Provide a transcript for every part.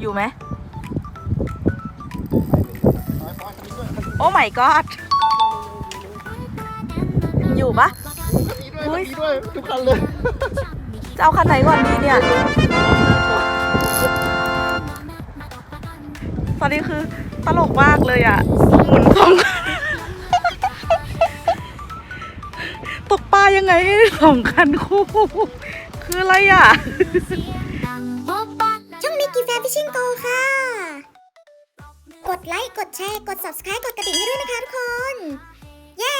อยู่ไหมโอ้ my god อยู่ปะอุ๊ยมีด้วยทุกคันเลยจะเอาคันไหนก่อนดีเนี่ย ตอนนี้คือตลกมากเลยอะหมุนสองคันตกปลายังไงให้สองคันคู่ คืออะไรอะ ชชิ่งโกค่ะ กดไลค์ กดแชร์ กด subscribe กดกระดิ่งให้ด้วยนะคะทุกคน เย้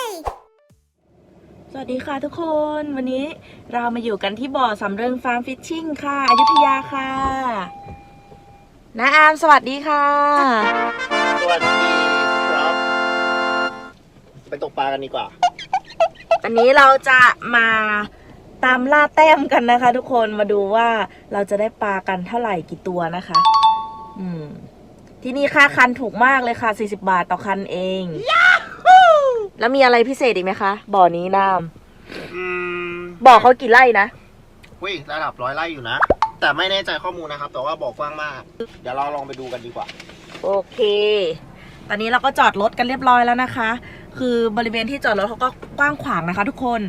สวัสดีค่ะทุกคน วันนี้เรามาอยู่กันที่บ่อสำเริงฟาร์มฟิชชิ่งค่ะอยุธยาค่ะน้าอามสวัสดีค่ะ สวัสดีครับ ไปตกปลากันดีกว่า วันนี้เราจะมา ตามล่าแต้มกันนะคะ ทุกคนมาดูว่าเราจะได้ปลากันเท่าไหร่กี่ตัวนะคะ อืม ที่นี่ค่าคันถูกมากเลยค่ะ 40 บาทต่อคันเอง แล้วมีอะไรพิเศษอีกไหมคะ บ่อนี้น้อืมำบ่อเขากี่ไร่นะ วิ่งระดับร้อยไร่อยู่นะ แต่ไม่แน่ใจข้อมูลนะครับ แต่ว่าบอกกว้างมาก เดี๋ยวเราลองไปดูกันดีกว่า โอเค ตอนนี้เราก็จอดรถกันเรียบร้อยแล้วนะคะ คือบริเวณที่จอดรถเขาก็กว้างขวางนะคะ ทุกคน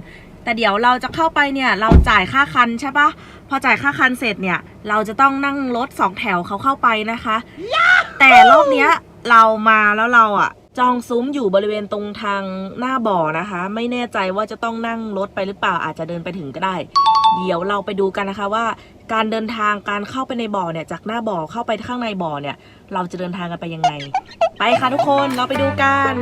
แต่เดี๋ยวเราจะเข้าไปเนี่ยเราจ่ายค่าคันใช่ปะพอจ่ายค่าคันเสร็จเนี่ยเราจะต้องนั่งรถสองแถวเขาเข้าไปนะคะ แต่รอบเนี้ยเรามาแล้วเราอะจองซุ้มอยู่บริเวณตรงทางหน้าบ่อนะคะ ไม่แน่ใจว่าจะต้องนั่งรถไปหรือเปล่าอาจจะเดินไปถึงก็ได้ เดี๋ยวเราไปดูกันนะคะว่า การเดินทางการเข้าไปในบ่อเนี่ยจากหน้าบ่อเข้าไปข้างในบ่อเนี่ย เราจะเดินทางกันไปยังไง ไปค่ะทุกคนเราไปดูกัน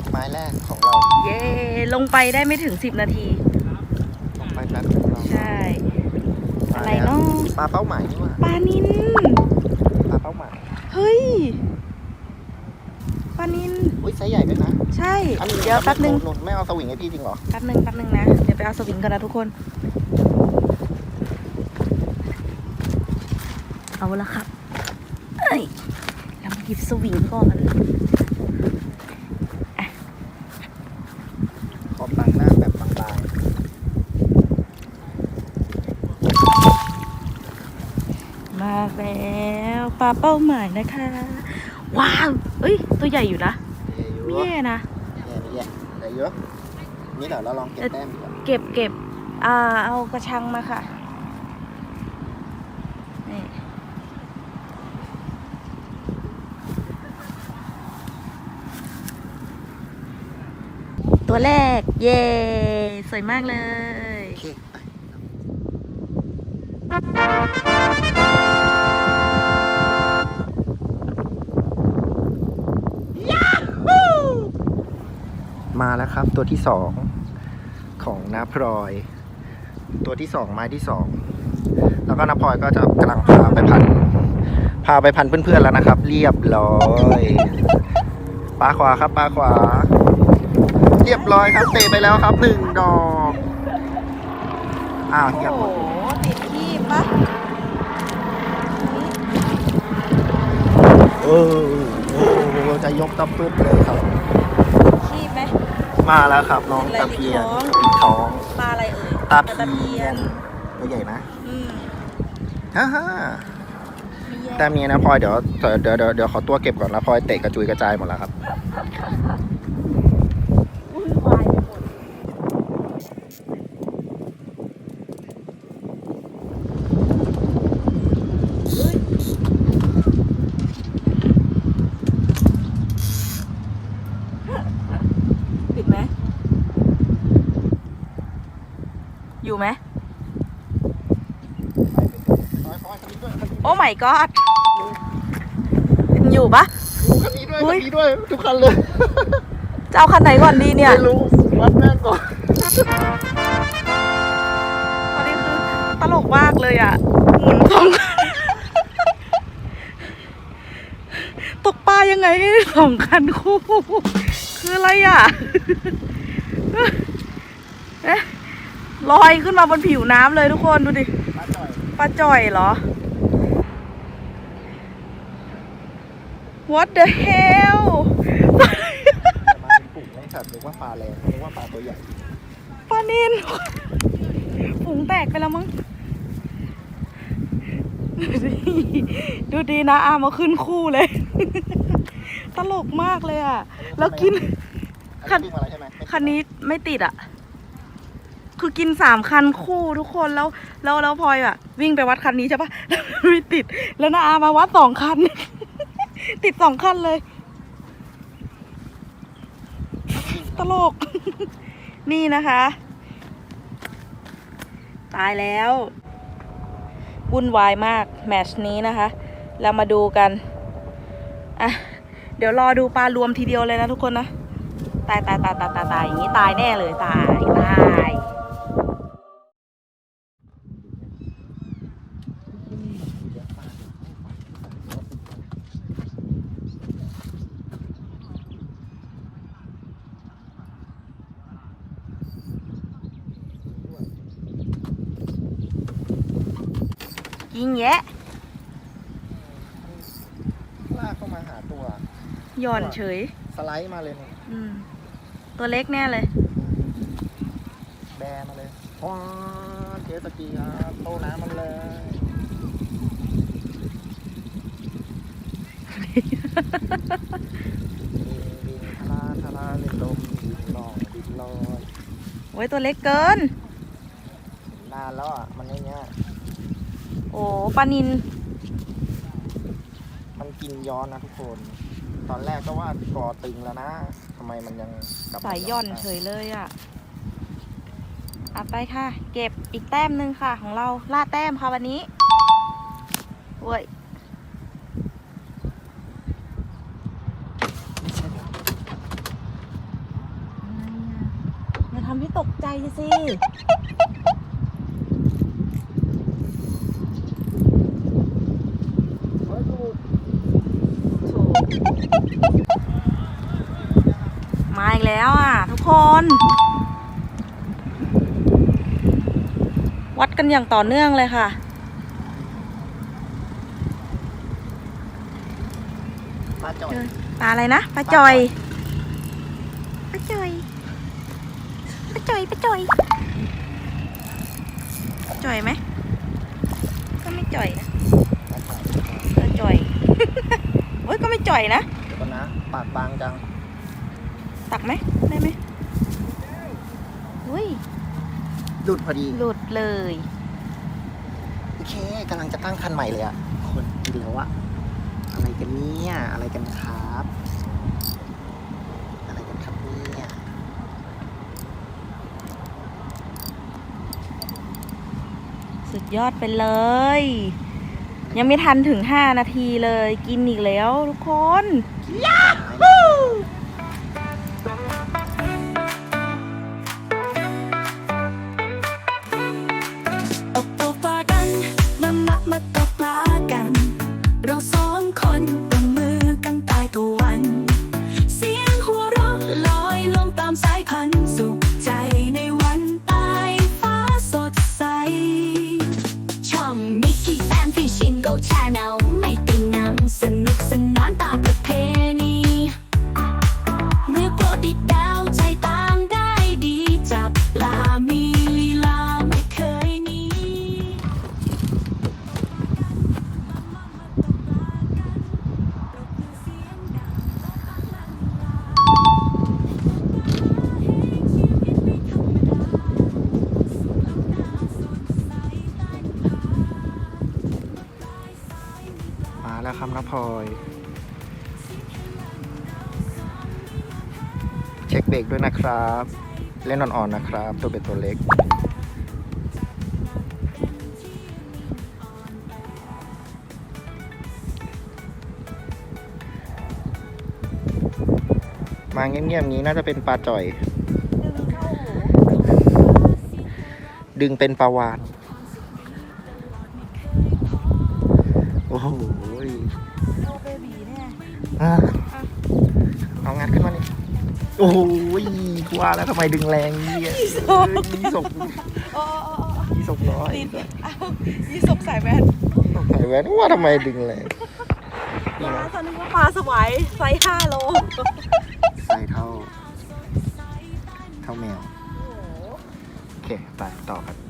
กไม้แรกของเราเย้ลงไปได้ไม่ถึง 10 นาทีตกไปแป๊บของเราใช่ อะไรเนาะปลาเป้าหมายนี่หว่าปลานินปลาเป้าหมายเฮ้ยปลานินอุ้ยไซส์ใหญ่ด้วยนะใช่อันนี้เดี๋ยวแป๊บนึงหนุนไม่เอาสวิงให้พี่จริงเหรอแป๊บนึงแป๊บนึงนะเดี๋ยวไปเอาสวิงกันนะทุกคน เอาละครับเอ้ยเรามาหยิบสวิงก่อน ปลาเป้าหมายนะคะ ว้าวเอ้ย ตัวใหญ่อยู่นะๆไม่เยอะแย่นะแย่ไม่แย่แต่เยอะนี่เดี๋ยวเราลองเก็บแต้มดีกว่าเก็บเก็บอ่าเอากระชังมาค่ะนี่ตัวแรก เย้สวยมากเลยโมาแล้วครับ ตัวที่สองของน้าพลอย ตัวที่สองไม้ที่สองแล้วก็น้าพลอยก็จะกำลังพาไปพันพาไปพันเพื่อนๆแล้วนะครับ เรียบร้อยปลาขวาครับปลาขวา เรียบร้อยครับเตะไปแล้วครับหนึ่งดอกอ้าวเหียบโอ้โหติดขี้ปะเออโอ้โหจะยกตะปึ๊บเลยครับขี้ไหม มาแล้วครับน้องอะไรตะเพียนติดท้องติดท้องปลาอะไรเอ่ยตะตะเพีเพียยนนตัวใหญ่นะอืมฮ่าฮ่ามีแยกแต่มีนะพลอยเดี๋ยวเดี๋ยวเดี๋ยวเดี๋ยวขอตัวเก็บก่อนนะพลอยเตะกระจุยกระจายหมดแล้วครับ วุ่นวายไปหมด ไหม พลอยพลอยคันนี้ด้วยคันนี้ โอ้ my god อยู่ปะดูคันนี้ด้วยอุ๊คัย นนี้ด้วยทุกคันเลยจะเอาคันไหนก่อนดีเนี่ย ไม่รู้วัดแม่งก่อนตอนนี้คือตลกมากเลยอะหมุนสอง ตกปลายังไงให้สองคันคู่ คืออะไรอะเอ๊ะลอยขึ้นมาบนผิวน้ำเลยทุกคนดูดิป้าจ่อยปลาจ่อยเหรอ What the hell มาเป็นกลุ่มไอ้สัตว์นึกว่าปลาแรงนึกว่าปลาตัวใหญ่ปลานินฝูงแตกไปแล้วมั้ง ดูดิดูดีนะอามาขึ้นคู่เลย ตลกมากเลยอะ แล้วกิน คัคันนอะไรใช่ไหมไม่คันนี้ไม่ติดอะ คือกินสามคันคู่ทุกคนแล้ว แล้วแล้วพลอยอะ วิ่งไปวัดคันนี้ใช่ปะ ไม่ติด แล้วนาอามาวัดสองคัน ติดสองคันเลย ตลก นี่นะคะ ตายแล้ววุ่นวายมาก แมชนี้นะคะ เรามาดูกัน อะ เดี๋ยวรอดูปลารวมทีเดียวเลยนะทุกคนนะ ตายตายตายตายตายตายอย่างนี้ตายแน่เลยตายตาย ยิงแยะลากเข้ามาหาตัว หย่อนเฉย สไลด์มาเลยเนี่ยอืม ตัวเล็กแน่เลย แบมาเลยว้าเทสกีครับโตน้ำมันเลย บินบินทะลาทะลาเล่นลมบินลองบินลอยโอ้ยตัวเล็กเกิน นานแล้วอะ มันอย่างเงี้ย โอ้ปลานินมันกินย้อนนะทุกคน ตอนแรกก็ว่ากอตึงแล้วนะทำไมมันยังกลับมสายย่อนได้เฉยเลยอะเอาไปค่ะ เก็บอีกแต้มหนึ่งค่ะ ของเราล่าแต้มค่ะวันนี้เว้ยอะไรอะอย่าทำให้ตกใจสิ เฮ้ยดู โถมาอีก แล้วอะ ทุกคน วัดกันอย่างต่อเนื่องเลยค่ะ ปลาจ่อยปลาอะไรนะปลาจอยปลาจอยปลาจอยปลาจอยจอยไหมก็ไม่จ่อยนะปลาจ่อยก็จ่อยโอ้ยก็ไม่จ่อยนะ เดี๋ยวก่อนนะ ปากบางจัง ตักไหมได้ไหมอุ้ยหลุดพอดี หลุดเลย โอเคกำลังจะตั้งคันใหม่เลยอะคนกินแล้วอะอะไรกันเนี่ยอะไรกันครับ อะไรกันครับเนี่ยสุดยอดไปเลย ยังไม่ทันถึง 5 นาทีเลย กินอีกแล้วทุกคน ครับ เล่นอ่อนๆนะครับ ตัวเป็ดตัวเล็ก มาเงียบๆนี้น่าจะเป็นปลาจ่อย ดึงเป็นปลาวาน ว่าแล้วทำไมดึงแรงเนี่ยยี่สกโอ้โอ้โอ้โอ้ยี่สกน้อยติดเอ้ายี่สกสายแว่นใส่แว่นว่าทำไมดึงแรงปลาตอนนี้ว่าปลาสวายไซส์ห้าโลใส่เท่า เท่าแมว โอเค ไปต่อกันดี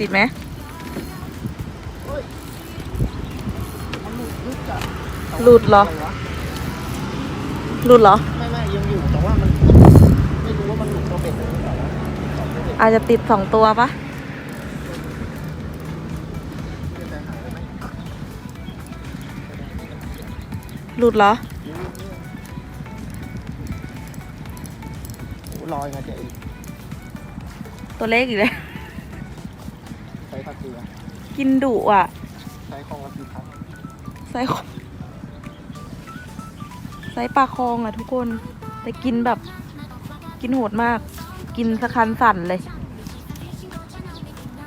ติดไหมหลุดเหรอ หลุดเหรอ ไม่ไม่ยังอยู่แต่ว่ามันไม่รู้ว่ามันหลุดตัวเป็ดหรือเปล่านะอาจจะติดสองตัวปะหลุดเหรอโอ้ลอยมาเจออีกตัวเล็กอีกเลย ใช้ตะเกียบกินดุอะใช้ของละกี่ครั้งไซส์ของไซส์ปลาคองอะทุกคนแต่กินแบบกินโหดมาก กินสะคันสั่นเลย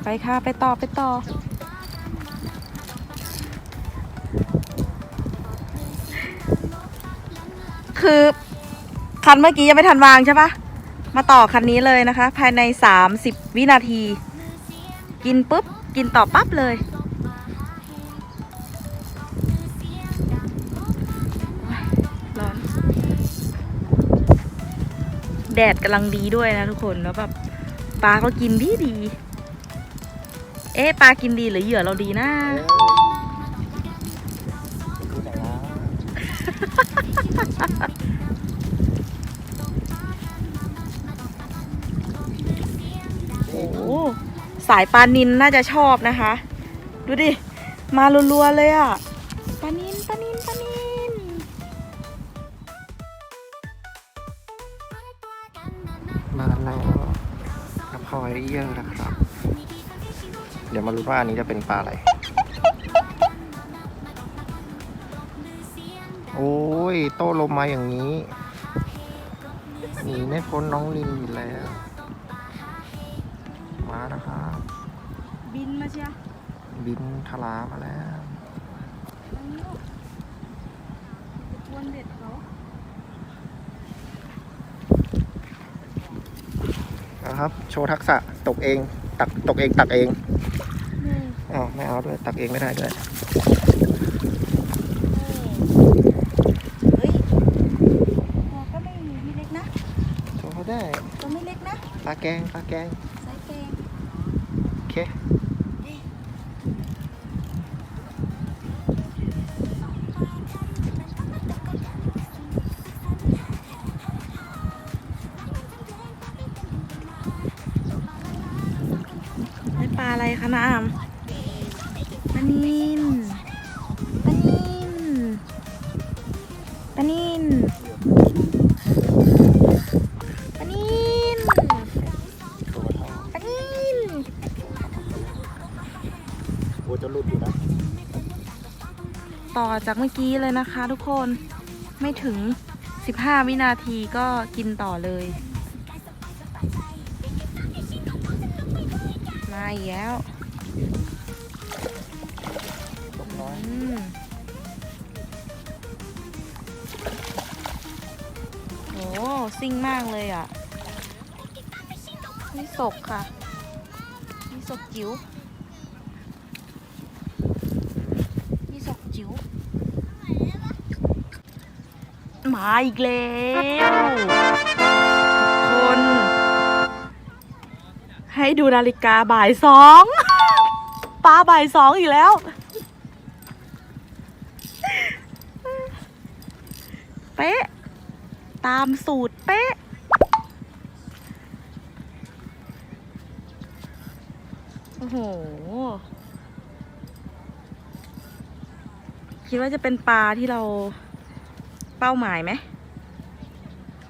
ไปค่ะไปต่อไปต่อ คือคันเมื่อกี้ยังไม่ทันวางใช่ปะมาต่อคันนี้เลยนะคะ ภายใน 30 วินาที กินปุ๊บ กินต่อปั๊บเลย ร้อน แดดกำลังดีด้วยนะทุกคน แล้วแบบปลาก็กินดีดี เอ๊ะปลากินดีหรือเหยื่อเราดีนะ โอ้ สายปลานินน่าจะชอบนะคะ ดูดิ มารัวๆเลยอะ่ะปลานินปลานินปลานินมาแล้วน้ำพอยเยอะนะครับ เดี๋ยวมารู้ว่าอันนี้จะเป็นปลาอะไร โอ้ย โตลมมาอย่างนี้หนีไม่พ้นน้องลินอยู่แล้ว บินมาเชียบินทลามาแล้วอันนี้ลูกกวนเด็ดเขานะครับ โชว์ทักษะตกเอง ตักตกเองตักเองอ้าวไม่เอาด้วยตักเองไม่ได้ด้วยเฮ้ยตัวก็ไม่มีไม่เล็กนะ โชว์เขาได้ ตัวไม่เล็กนะ ปลาแกงปลาแกง ต่อจากเมื่อกี้เลยนะคะทุกคนไม่ถึง 15 วินาทีก็กินต่อเลยมาอีกแล้วตกน้อยอืมโหซิ่งมากเลยอะนี่ศกค่ะนี่ศกจิ๋วนี่ศกจิ๋ว มาอีกแล้วคน ให้ดูนาฬิกาบ่ายสองปลาบ่ายสองอีกแล้ว เป๊ะ ตามสูตรเป๊ะโอ้โห คิดว่าจะเป็นปลาที่เรา เป้าหมายไหม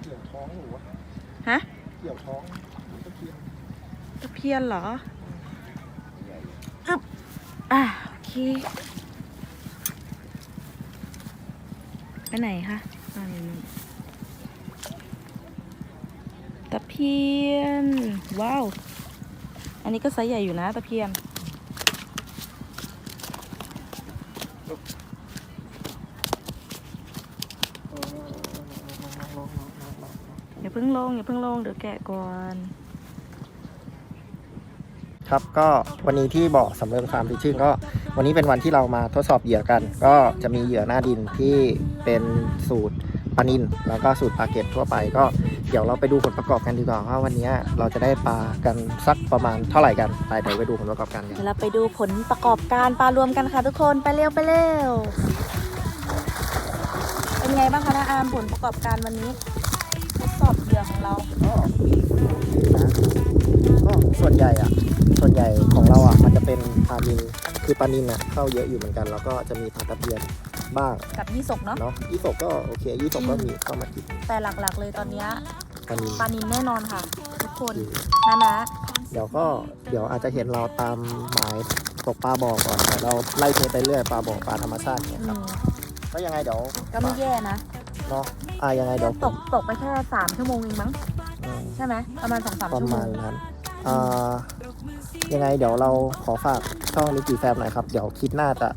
เกี่ยวท้องหรือวะฮะ เกี่ยวท้องตะเพียนตะเพียนเหรออึบอะโอเค ไปไหนคะอ่านี่นี่ตะเพียน ว้าว อันนี้ก็ไซส์ใหญ่อยู่นะตะเพียน อย่าเพิ่งลงอย่าเพิ่งลงเดี๋ยวแกะก่อนครับก็วันนี้ที่บ่อสำเริงฟาร์มฟิชชิ่งก็วันนี้เป็นวันที่เรามาทดสอบเหยื่อกัน ก็จะมีเหยื่อหน้าดินที่เป็นสูตรปลานินแล้วก็สูตรปลาเก็ตทั่วไป ก็เดี๋ยวเราไปดูผลประกอบกันดีกว่าว่าวันนี้เราจะได้ปลากันสักประมาณเท่าไหร่กันไปเดี๋ยวไปดูผลประกอบกันกันเดี๋ยวเราไปดูผลประกอบการปลารวมกันค่ะทุกคนไปเร็วไปเร็วเป็นไงบ้างคะนาอามผลประกอบการวันนี้ ทดสอบเหยื่อของเรา ก็ก็ส่วนใหญ่อะส่วนใหญ่ของเราอะมันจะเป็นปลานินคือปลานินอะเข้าเยอะอยู่เหมือนกัน แล้วก็จะมีปลาตะเพียนบ้างกับยี่สกเนาะ เนาะยี่สกก็โอเคยี่สกก็มีเข้ามากินแต่หลักๆเลยตอนเนี้ยปลานินปลานินแน่นอนค่ะ ทุกคนคือนะนะเดี๋ยวก็เดี๋ยวอาจจะเห็นเราตามหมายตกปลาบ่อก่อนเดี๋ยวเราไล่เทไปเรื่อยปลาบ่อปลาธรรมชาติเนี่ยอืครับมก็ยังไงเดี๋ยวก็ไม่แย่นะ เนาะอ่ายังไงเดี๋ยวตกตกไปแค่สามชั่วโมงเองมั้งอืมใช่ไหมประมาณสองสามประชั่วโมมางณนั้นอ่ายังไงเดี๋ยวเราขอฝากช่องนิกิแฟมหน่อยครับ เดี๋ยวคลิปหน้าจะ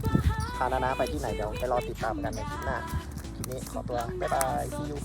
พานานาไปที่ไหนเดี๋ยวไปรอติดตามกันในคลิปหน้าคลิปนี้ขอตัวบ๊ายบาย see you